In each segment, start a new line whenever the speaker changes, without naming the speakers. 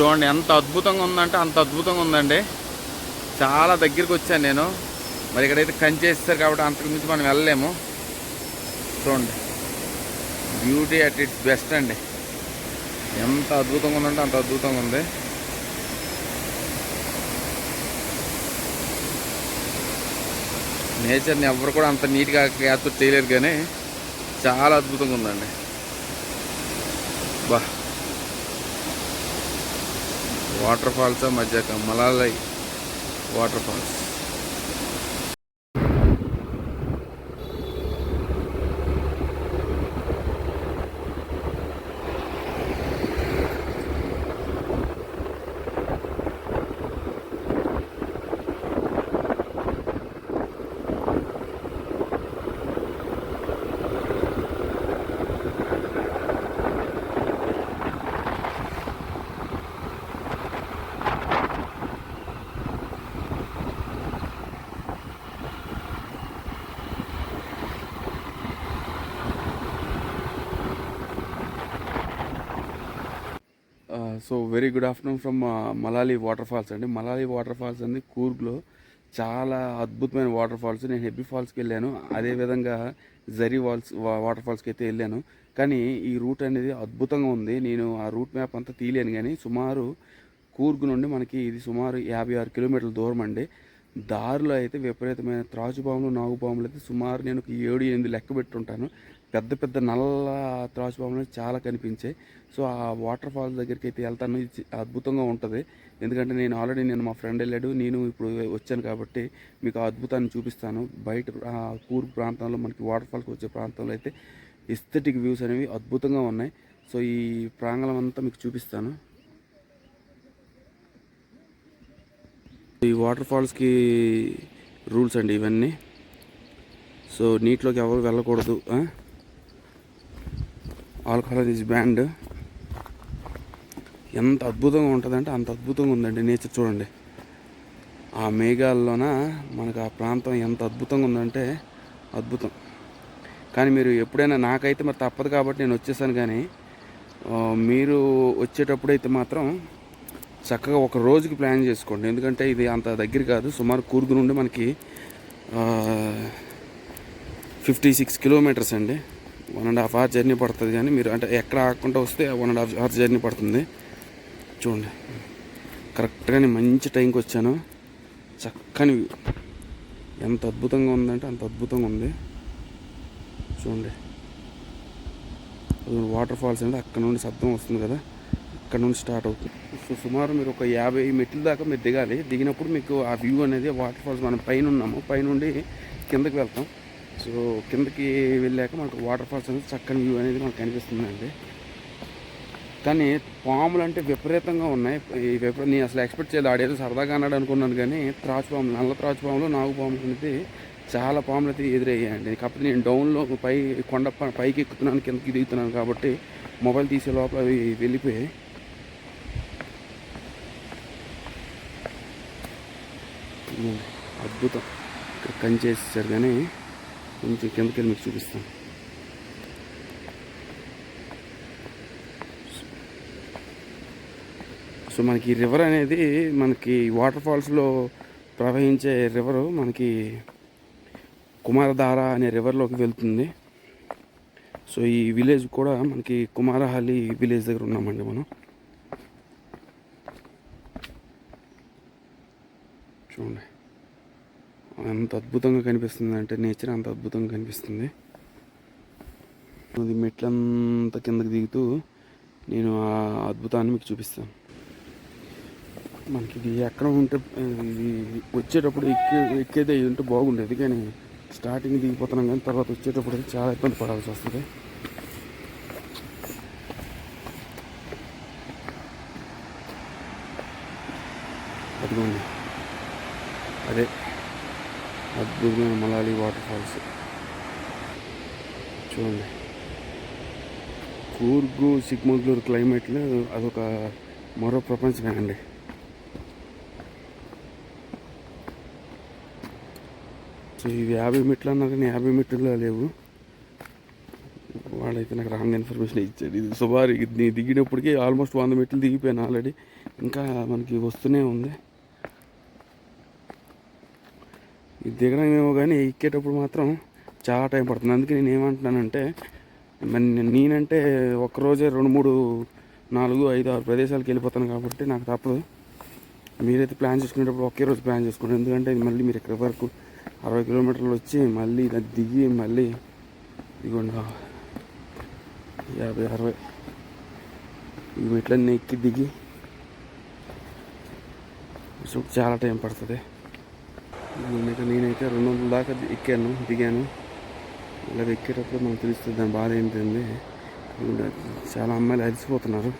చూడండి ఎంత అద్భుతంగా ఉందంటే అంత అద్భుతంగా ఉందండి. చాలా దగ్గరికి వచ్చాను నేను. మరి ఇక్కడైతే కంచేస్తారు కాబట్టి అంతకు మించి మనం వెళ్ళలేము. చూడండి. బ్యూటీ అట్ ఇట్స్ బెస్ట్ అండి. ఎంత అద్భుతంగా ఉందంటే అంత అద్భుతంగా ఉంది. నేచర్ని ఎవరు కూడా అంత నీట్గా క్యాప్చర్ చేయలేరు కానీ చాలా అద్భుతంగా ఉందండి. బా. వాటర్ ఫాల్స్ మధ్య Malalai water falls. So very good afternoon from Malali water falls అండి. మలాలి వాటర్ ఫాల్స్ అనేది కూర్గ్లో చాలా అద్భుతమైన వాటర్ ఫాల్స్. నేను హెబ్బీ ఫాల్స్కి వెళ్ళాను. అదేవిధంగా జరీ వాల్స్ వాటర్ ఫాల్స్కి అయితే వెళ్ళాను. కానీ ఈ రూట్ అనేది అద్భుతంగా ఉంది. నేను ఆ రూట్ మ్యాప్ అంతా తీయలేను కానీ సుమారు కూర్గ్ నుండి మనకి ఇది సుమారు యాభై ఆరు కిలోమీటర్ల దూరం అండి. దారిలో అయితే విపరీతమైన త్రాచుపాములు నాగుపాములు అయితే సుమారు నేను ఒక ఏడు ఎనిమిది లెక్క పెట్టుంటాను. పెద్ద పెద్ద నల్ల త్రాసు బొమ్మలు చాలా కనిపించాయి. సో ఆ వాటర్ ఫాల్స్ దగ్గరికి అయితే వెళ్తాను. ఇది అద్భుతంగా ఉంటుంది. ఎందుకంటే నేను ఆల్రెడీ నేను మా ఫ్రెండ్ వెళ్ళాడు. నేను ఇప్పుడు వచ్చాను కాబట్టి మీకు ఆ అద్భుతాన్ని చూపిస్తాను. బయట కూర్పు ప్రాంతంలో మనకి వాటర్ ఫాల్కి వచ్చే ప్రాంతంలో అయితే ఎస్థెటిక్ వ్యూస్ అనేవి అద్భుతంగా ఉన్నాయి. సో ఈ ప్రాంగణం అంతా మీకు చూపిస్తాను. ఈ వాటర్ ఫాల్స్కి రూల్స్ అండి ఇవన్నీ. సో నీటిలోకి ఎవరు వెళ్ళకూడదు ఆల్కహాల్ ఈజ్ బ్యాండ్. ఎంత అద్భుతంగా ఉంటుందంటే అంత అద్భుతంగా ఉందండి. నేచర్ చూడండి. ఆ మేఘాల్లోన మనకు ఆ ప్రాంతం ఎంత అద్భుతంగా ఉందంటే అద్భుతం. కానీ మీరు ఎప్పుడైనా నాకైతే మరి తప్పదు కాబట్టి నేను వచ్చేసాను కానీ మీరు వచ్చేటప్పుడు అయితే మాత్రం చక్కగా ఒక రోజుకి ప్లాన్ చేసుకోండి. ఎందుకంటే ఇది అంత దగ్గర కాదు. సుమారు కూర్గు నుండి మనకి ఫిఫ్టీ సిక్స్ కిలోమీటర్స్ అండి. One and half hour journey పడుతుంది కానీ మీరు అంటే ఎక్కడ ఆగకుండా వస్తే one and half hour journey పడుతుంది. చూడండి. కరెక్ట్గా నేను మంచి టైంకి వచ్చాను. చక్కని ఎంత అద్భుతంగా ఉందంటే అంత అద్భుతంగా ఉంది. చూడండి. వాటర్ ఫాల్స్ అంటే అక్కడ నుండి శబ్దం వస్తుంది కదా. అక్కడ నుండి స్టార్ట్ అవుతుంది. సో సుమారు మీరు ఒక యాభై మెట్ల దాకా మీరు దిగాలి. దిగినప్పుడు మీకు ఆ వ్యూ అనేది వాటర్ ఫాల్స్ మనం పైన ఉన్నాము. పైనుండి కిందకి వెళ్తాం. సో కిందకి వెళ్ళాక మనకు వాటర్ ఫాల్స్ అనేది చక్కని వ్యూ అనేది మనకు కనిపిస్తుందండి. కానీ పాములు అంటే విపరీతంగా ఉన్నాయి. ఈ నేను అసలు ఎక్స్పెక్ట్ చేయలేదు. ఆడేదో సరదాగా అన్నాడు అనుకున్నాను కానీ త్రాచు పాములు నల్ల త్రాచు పాములు నాగు పాములు అనేది చాలా పాములు అయితే ఎదురయ్యాయండి. కాకపోతే నేను డౌన్లో పై కొండ పైకి ఎక్కుతున్నాను కిందకి దిగుతున్నాను కాబట్టి మొబైల్ తీసే లోపల అవి వెళ్ళిపోయాయి. అద్భుతం. ఇక్కడ కంచేసారు కానీ కొంచెం కిందకి మీకు చూపిస్తాను సో మనకి ఈ రివర్ అనేది మనకి వాటర్ ఫాల్స్లో ప్రవహించే రివరు మనకి కుమారధార అనే రివర్లోకి వెళ్తుంది. సో ఈ విలేజ్ కూడా మనకి కుమారహల్లి విలేజ్ దగ్గర ఉన్నామండి మనం. చూడండి. అంత అద్భుతంగా కనిపిస్తుంది అంటే నేచర్ అంత అద్భుతంగా కనిపిస్తుంది. అది మెట్లంతా కిందకి దిగుతూ నేను ఆ అద్భుతాన్ని మీకు చూపిస్తాను. మనకి ఇది ఎక్కడ ఉంటే ఇది వచ్చేటప్పుడు ఎక్కే ఎక్కేది ఉంటే బాగుండేది కానీ స్టార్టింగ్ దిగిపోతున్నాం కానీ తర్వాత వచ్చేటప్పుడు చాలా ఇబ్బంది పడాల్సి వస్తుంది. అదిగోండి. అదే. అద్భుతమైన మలాలి వాటర్ ఫాల్స్ చూడండి. కూర్గు సిగ్మంగ్లూరు క్లైమేట్లో అదొక మరో ప్రపంచమే అండి. సో ఇవి యాభై మీటర్లు అన్నారు కానీ యాభై మీటర్లు లేవు. వాడైతే నాకు రాంగ్ ఇన్ఫర్మేషన్ ఇచ్చాడు ఇది సుమారు ఇది దిగినప్పటికీ ఆల్మోస్ట్ వంద మెట్లు దిగిపోయాను ఆల్రెడీ. ఇంకా మనకి వస్తూనే ఉంది. ఇది దిగడం ఏమో కానీ ఎక్కేటప్పుడు మాత్రం చాలా టైం పడుతుంది. అందుకే నేను ఏమంటున్నానంటే నేనంటే ఒక్కరోజే రెండు మూడు నాలుగు ఐదు ఆరు ప్రదేశాలకు వెళ్ళిపోతాను కాబట్టి నాకు తప్పదు. మీరైతే ప్లాన్ చేసుకునేటప్పుడు ఒకే రోజు ప్లాన్ చేసుకోండి. ఎందుకంటే ఇది మళ్ళీ మీరు ఎక్కడి వరకు అరవై కిలోమీటర్లు వచ్చి మళ్ళీ ఇది దిగి మళ్ళీ ఇదిగోండి యాభై అరవై ఇవి ఇట్లన్నీ ఎక్కి దిగి చాలా టైం పడుతుంది. నేనైతే నేనైతే రెండు వందల దాకా ఎక్కాను దిగాను. ఇలా ఎక్కేటప్పుడు మనకు తెలుస్తుంది దాని బాధ ఏంటంటే చాలా అమ్మాయిలు అలసిపోతున్నారు.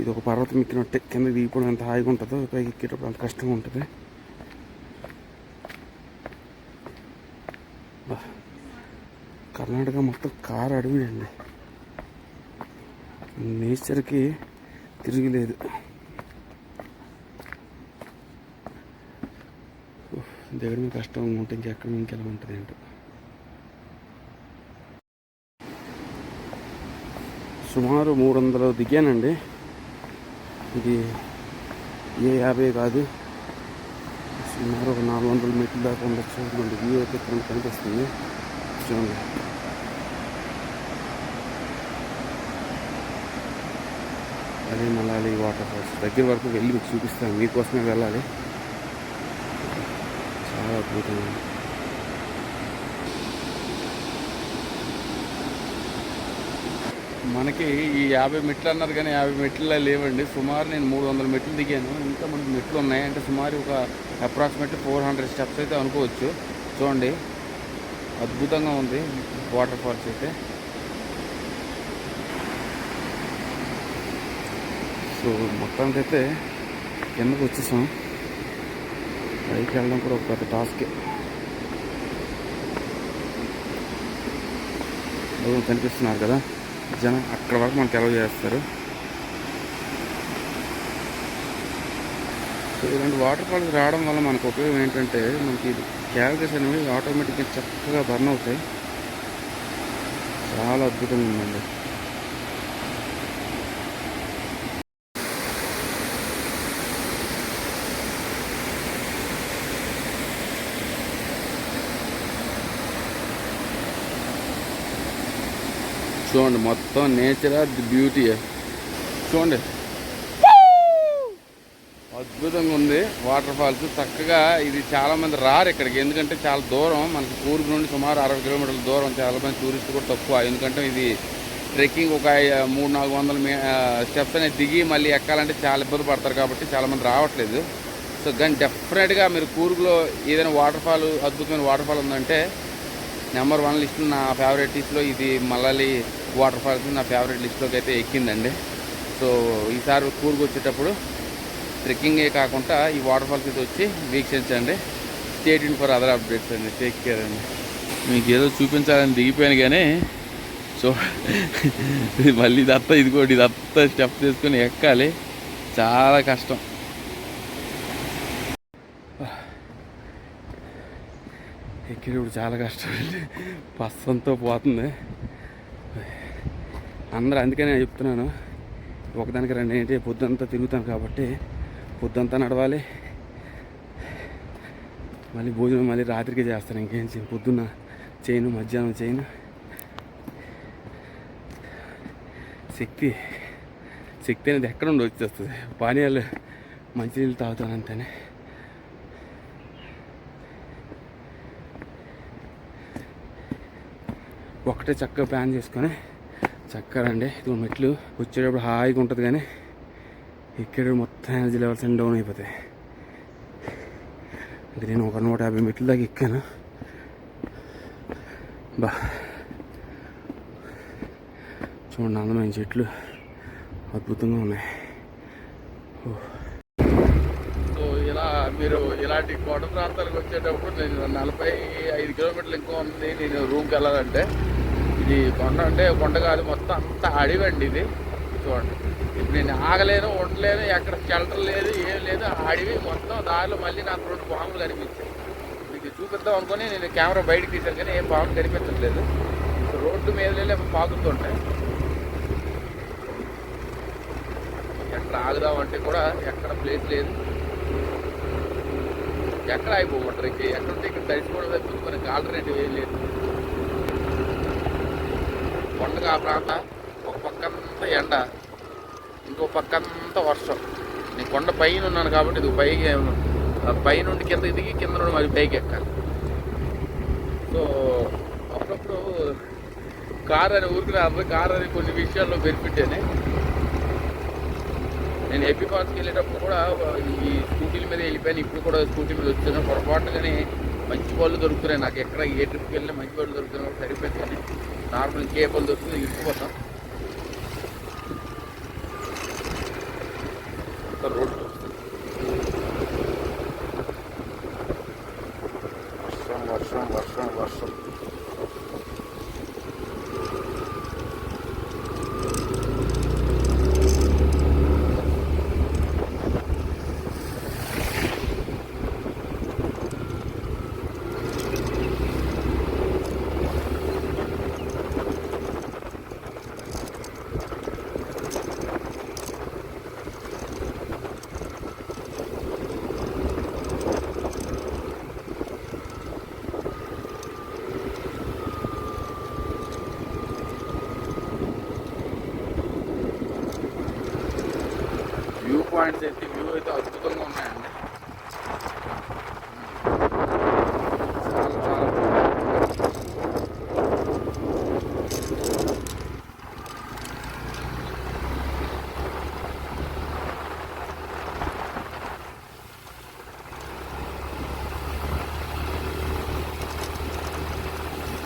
ఇది ఒక పర్వతం ఎక్కినట్టే కింద దిగిపోవడం ఎంత హాయిగా ఉంటుందో పైకి ఎక్కేటప్పుడు అంత కష్టంగా ఉంటుంది. కర్ణాటక మొత్తం కారు అడవి అండి నేచర్కి తిరిగిలేదు దిగడమే కష్టం ఉంటే ఇంకెక్కడ ఇంకెలా ఉంటుంది ఏంటో. సుమారు మూడు వందలు దిగానండి. ఇది ఏ యాభై కాదు. సుమారు ఒక నాలుగు వందల మీటర్ దాకా ఉండొచ్చు మనకి వ్యూ అయితే ఇక్కడ కనిపిస్తుంది చూడండి. అదే మళ్ళీ వాటర్ ఫాల్స్ దగ్గర వరకు వెళ్ళి మీకు చూపిస్తాను. మీకోసమే వెళ్ళాలి. చాలా మనకి ఈ యాభై మెట్లు అన్నారు కానీ యాభై మెట్ల లేవండి. సుమారు నేను మూడు వందల మెట్లు దిగాను. ఇంకా మనకి మెట్లు ఉన్నాయి. అంటే సుమారు ఒక అప్రాక్సిమేట్లీ ఫోర్ హండ్రెడ్ స్టెప్స్ అయితే అనుకోవచ్చు. చూడండి. అద్భుతంగా ఉంది వాటర్ ఫాల్స్ అయితే. సో మొత్తానికైతే కిందకు వచ్చేసాం. పైకి వెళ్ళడం కూడా ఒక పెద్ద టాస్కే కనిపిస్తున్నారు కదా. జనం అక్కడ వరకు మనకి ఎలవ్ చేస్తారు. సో ఇలాంటి వాటర్ ఫాల్స్ రావడం వల్ల మనకు ఉపయోగం ఏంటంటే మనకి క్యాలరీస్ అనేవి ఆటోమేటిక్గా చక్కగా బర్న్ అవుతాయి. చాలా అద్భుతంగా ఉందండి. చూడండి మొత్తం నేచర్ ది బ్యూటీ చూడండి. అద్భుతంగా ఉంది వాటర్ ఫాల్స్ చక్కగా ఇది చాలా మంది రారు ఇక్కడికి. ఎందుకంటే చాలా దూరం మనకి కూర్గు నుండి సుమారు అరవై కిలోమీటర్ల దూరం చాలా మంది టూరిస్టులు కూడా తక్కువ. ఎందుకంటే ఇది ట్రెక్కింగ్ ఒక మూడు నాలుగు వందల మీ స్టెప్స్ అనేది దిగి మళ్ళీ ఎక్కాలంటే చాలా ఇబ్బంది పడతారు కాబట్టి చాలా మంది రావట్లేదు. సో కానీ డెఫినెట్గా మీరు కూర్గులో ఏదైనా వాటర్ ఫాల్ అద్భుతమైన వాటర్ ఫాల్ ఉందంటే నెంబర్ వన్ లిస్ట్ నా ఫేవరెట్ లిస్ట్లో ఇది మళ్ళీ వాటర్ ఫాల్స్ నా ఫేవరెట్ లిస్ట్లోకి అయితే ఎక్కిందండి. సో ఈసారి కూర్గు వచ్చేటప్పుడు ట్రెక్కింగే కాకుండా ఈ వాటర్ ఫాల్స్ అయితే వచ్చి వీక్షించండి. స్టేట్ ఇన్ ఫర్ అదర్ అప్డేట్స్ అండి. టేక్ కేర్ అండి. మీకు ఏదో చూపించాలని దిగిపోయాను కానీ సో మళ్ళీ ఇదంతా ఇదిగోటి ఇదంతా స్టెప్ తీసుకొని ఎక్కాలి. చాలా కష్టం. ఎక్కినప్పుడు చాలా కష్టం అండి. పస్సంతో పోతుంది. అందరూ అందుకనే నేను చెప్తున్నాను ఒకదానికి రెండు ఏంటి పొద్దుంతా తిరుగుతాను కాబట్టి పొద్దుంతా నడవాలి. మళ్ళీ భోజనం మళ్ళీ రాత్రికి చేస్తాను ఇంకేం చేయను పొద్దున్న చేయను మధ్యాహ్నం చేయను. శక్తి శక్తి అనేది ఎక్కడ ఉండి వచ్చేస్తుంది పానీయాలు మంచినీళ్ళు తాగుతాను అంతేనే. ఒకటే చక్కగా ప్లాన్ చేసుకొని చక్కర అండి ఇదిగో మెట్లు వచ్చేటప్పుడు హాయిగా ఉంటుంది కానీ ఇక్కడ మొత్తం ఎనర్జీ లెవెల్స్ అండ్ డౌన్ అయిపోతాయి. ఇది నేను ఒక నూట యాభై మెట్ల దాకా ఎక్కాను. బా. చూడండి అందమైన చెట్లు అద్భుతంగా ఉన్నాయి. సో ఇలా మీరు ఇలాంటి కొండ ప్రాంతాలకు వచ్చేటప్పుడు నేను నలభై ఐదు కిలోమీటర్లు ఎక్కువ ఉంది. నేను రూమ్కి వెళ్ళాలంటే ఇది కొండ అంటే కొండ కాదు మొత్తం అంతా అడవి ఇది. చూడండి. ఇప్పుడు నేను ఆగలేను ఉండలేను ఎక్కడ షెల్టర్ లేదు ఏం లేదు. అడివి అడవి మొత్తం దారిలో మళ్ళీ నాకు రెండు పాములు కనిపించాయి. మీకు చూపిద్దాం అనుకుని నేను కెమెరా బయటకు తీశాను కానీ ఏం పాము కనిపించట్లేదు. రోడ్డు మీద పాకుతుంటాయి ఎక్కడ ఆగుదామంటే కూడా ఎక్కడ ప్లేస్ లేదు. ఎక్కడ అయిపోమంటారు ఇంక ఎక్కడ ఇక్కడ తడిచిపోవడం తప్పించి మనకి ఆల్టర్నేటివ్ ఏం లేదు. కొండగా ఆ ప్రాంతం ఒక పక్కంతా ఎండ ఇంకో పక్కంతా వర్షం. నేను కొండ పైన ఉన్నాను కాబట్టి ఇది పైకి ఆ పైనుండి కింద దిగి కింద నుండి మరి పైకి ఎక్కాలి. సో అప్పుడప్పుడు కార్ అని ఊరికి రాదు కార్ అని కొన్ని విషయాల్లో బెనిఫిట్ బెనిఫిటేనే నేను ఏపీ కాల్స్కి వెళ్ళేటప్పుడు కూడా ఈ స్కూటీల మీద వెళ్ళిపోయాను. ఇప్పుడు కూడా స్కూటీ మీద వచ్చాను. పొరపాటుగానే మంచి పళ్ళు దొరుకుతున్నాయి నాకు ఎక్కడ ఏ ట్రిప్కి వెళ్ళినా మంచి పళ్ళు దొరుకుతున్నాయి సరిపోయింది. కానీ నార్మల్ ఇంకే పళ్ళు దొరుకుతుంది ఇరికిపోతాం రోడ్డు పాయింట్స్ అయితే వ్యూ అయితే అద్భుతంగా ఉన్నాయండి